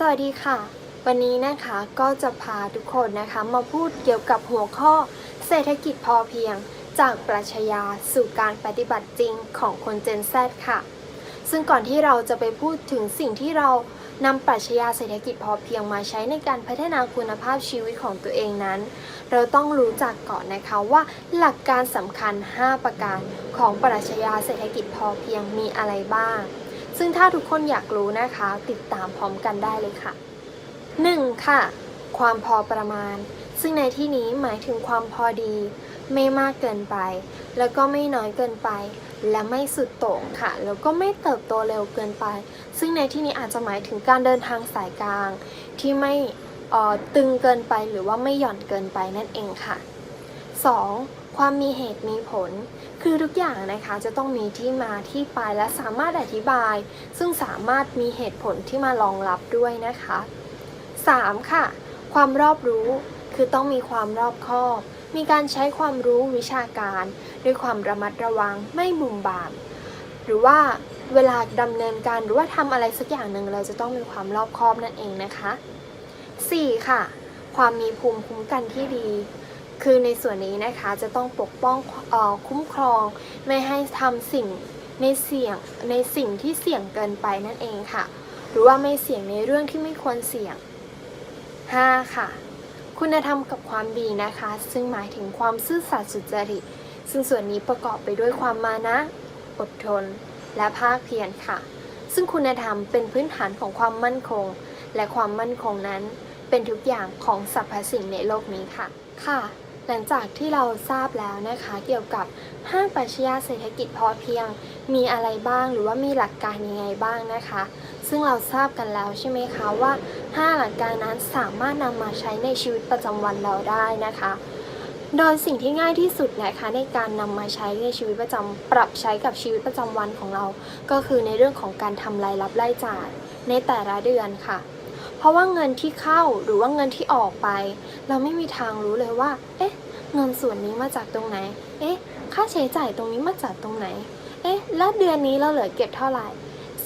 สวัสดีค่ะ วันนี้นะคะก็จะพาทุกคนนะคะมาพูดเกี่ยวกับหัวข้อเศรษฐกิจพอเพียง จากปรัชญาสู่การปฏิบัติจริงของคนเจน Z ค่ะ ซึ่งก่อนที่เราจะไปพูดถึงสิ่งที่เรานำปรัชญาเศรษฐกิจพอเพียงมาใช้ในการพัฒนาคุณภาพชีวิตของตัวเองนั้น เราต้องรู้จักก่อนนะคะว่าหลักการสำคัญ 5 ประการของปรัชญาเศรษฐกิจพอเพียงมีอะไรบ้าง ซึ่งถ้าทุกคนอยากรู้นะคะ ติดตามพร้อมกันได้เลยค่ะ 1. ค่ะ ความพอประมาณ ซึ่งในที่นี้หมายถึงความพอดี ไม่มากเกินไป แล้วก็ไม่น้อยเกินไป และไม่สุดโต่งค่ะ แล้วก็ไม่เติบโตเร็วเกินไป ซึ่งในที่นี้อาจจะหมายถึงการเดินทางสายกลาง ที่ไม่ออตึงเกินไปหรือว่าไม่หย่อนเกินไปนั่นเองค่ะ 2. ความมีเหตุมีผล คือทุกอย่างนะคะจะต้องมีที่มาที่ไปและสามารถอธิบาย ซึ่งสามารถมีเหตุผลที่มารองรับด้วยนะคะ 3. ค่ะ ความรอบรู้ คือต้องมีความรอบคอบ มีการใช้ความรู้วิชาการ ด้วยความระมัดระวังไม่บุ่มบาม หรือว่าเวลาดำเนินการหรือว่าทำอะไรสักอย่างหนึ่งเราจะต้องมีความรอบคอบนั่นเองนะคะ 4. ค่ะ ความมีภูมิคุ้มกันที่ดี คือในส่วนนี้นะคะจะต้องปกป้องออคุ้มครอง ไม่ให้ทำสิ่งในเสี่ยงในสิ่งที่เสี่ยงเกินไปนั่นเองค่ะ หรือว่าไม่เสี่ยงในเรื่องที่ไม่ควรเสี่ยง 5. ค่ะ คุณธรรมกับความดีนะคะ ซึ่งหมายถึงความซื่อสัตย์สุจริต ซึ่งส่วนนี้ประกอบไปด้วยความมานะ อดทน และภาคเพียรค่ะ ซึ่งคุณธรรมเป็นพื้นฐานของความมั่นคง และความมั่นคงนั้น เป็นทุกอย่างของสรรพสิ่งในโลกนี้ค่ะ ค่ะ หลังจากที่เราทราบแล้วนะคะเกี่ยวกับห้างปรัชญาเศรษฐกิจพอเพียง มีอะไรบ้างหรือว่ามีหลักการยังไงบ้างนะคะ ซึ่งเราทราบกันแล้วใช่ไหมคะว่า 5 หลักการนั้นสามารถนำมาใช้ในชีวิตประจำวันเราได้นะคะ โดยสิ่งที่ง่ายที่สุดนะคะในการนำมาใช้ในชีวิตประจำปรับใช้กับชีวิตประจำวันของเรา ก็คือในเรื่องของการทำรายรับรายจ่ายในแต่ละเดือนค่ะ เพราะว่าเงินที่เข้าหรือว่าเงินที่ออกไป เราไม่มีทางรู้เลยว่า เอ๊ะ เงินส่วนนี้มาจากตรงไหน เอ๊ะ ค่าใช้จ่ายตรงนี้มาจากตรงไหน เอ๊ะ แล้วเดือนนี้เราเหลือเก็บเท่าไหร่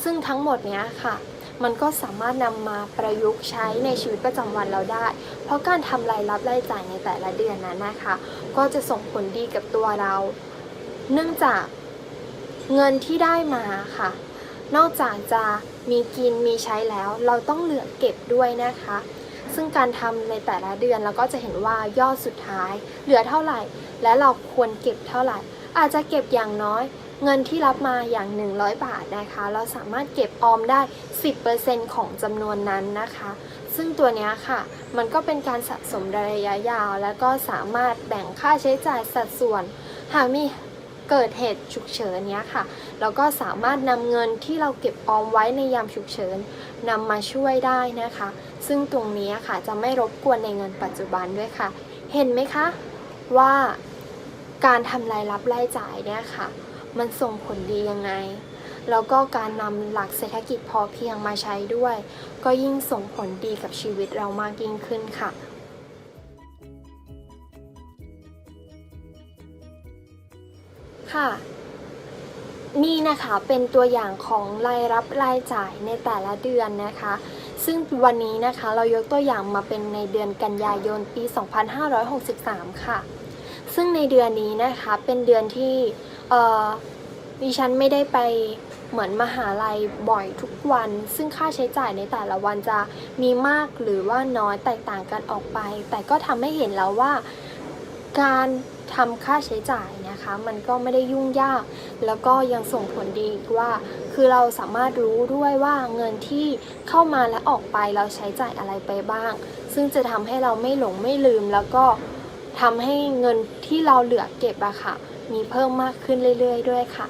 ซึ่งทั้งหมดเนี้ยค่ะ มันก็สามารถนำมาประยุกต์ใช้ในชีวิตประจำวันเราได้ เพราะการทำรายรับรายจ่ายในแต่ละเดือนนั้นนะคะ ก็จะส่งผลดีกับตัวเรา เนื่องจากเงินที่ได้มาค่ะ นอกจากจะ มีกินมีใช้แล้ว เราต้องเหลือเก็บด้วยนะคะ ซึ่งการทำในแต่ละเดือนเราก็จะเห็นว่ายอดสุดท้าย เหลือเท่าไหร่ และเราควรเก็บเท่าไหร่ อาจจะเก็บอย่างน้อยเงินที่รับมาอย่าง 100 บาทนะคะ เราสามารถเก็บออมได้ 10%ของจำนวนนั้นนะคะ ซึ่งตัวนี้ค่ะ มันก็เป็นการสะสมระยะยาว แล้วก็สามารถแบ่งค่าใช้จ่ายสัดส่วน หากมี เกิดเหตุฉุกเฉินเนี้ยค่ะเราก็สามารถนำเงินที่เราเก็บออมไว้ในยามฉุกเฉินนำมาช่วยได้นะคะ ซึ่งตรงนี้ค่ะจะไม่รบกวนในเงินปัจจุบันด้วยค่ะ เห็นไหมคะว่าการทำรายรับรายจ่ายเนี่ยค่ะ มันส่งผลดียังไง แล้วก็การนำหลักเศรษฐกิจพอเพียงมาใช้ด้วย ก็ยิ่งส่งผลดีกับชีวิตเรามากยิ่งขึ้นค่ะ ค่ะ นี่นะคะเป็นตัวอย่างของรายรับรายจ่ายในแต่ละเดือนนะคะ ซึ่งวันนี้นะคะเรายกตัวอย่างมาเป็นในเดือนกันยายนปี 2563 ค่ะ ซึ่งในเดือนนี้นะคะเป็นเดือนที่ดิฉันไม่ได้ไปเหมือนมหาลัยบ่อยทุกวัน ซึ่งค่าใช้จ่ายในแต่ละวันจะมีมากหรือว่าน้อยแตกต่างกันออกไป แต่ก็ทำให้เห็นแล้วว่า การทำค่าใช้จ่ายนะคะมันก็ไม่ได้ยุ่งยาก แล้วก็ยังส่งผลดีอีกว่า คือเราสามารถรู้ด้วยว่าเงินที่เข้ามาและออกไปเราใช้จ่ายอะไรไปบ้าง ซึ่งจะทำให้เราไม่หลงไม่ลืม แล้วก็ทำให้เงินที่เราเหลือเก็บอะค่ะ มีเพิ่มมากขึ้นเรื่อยๆ ด้วยค่ะ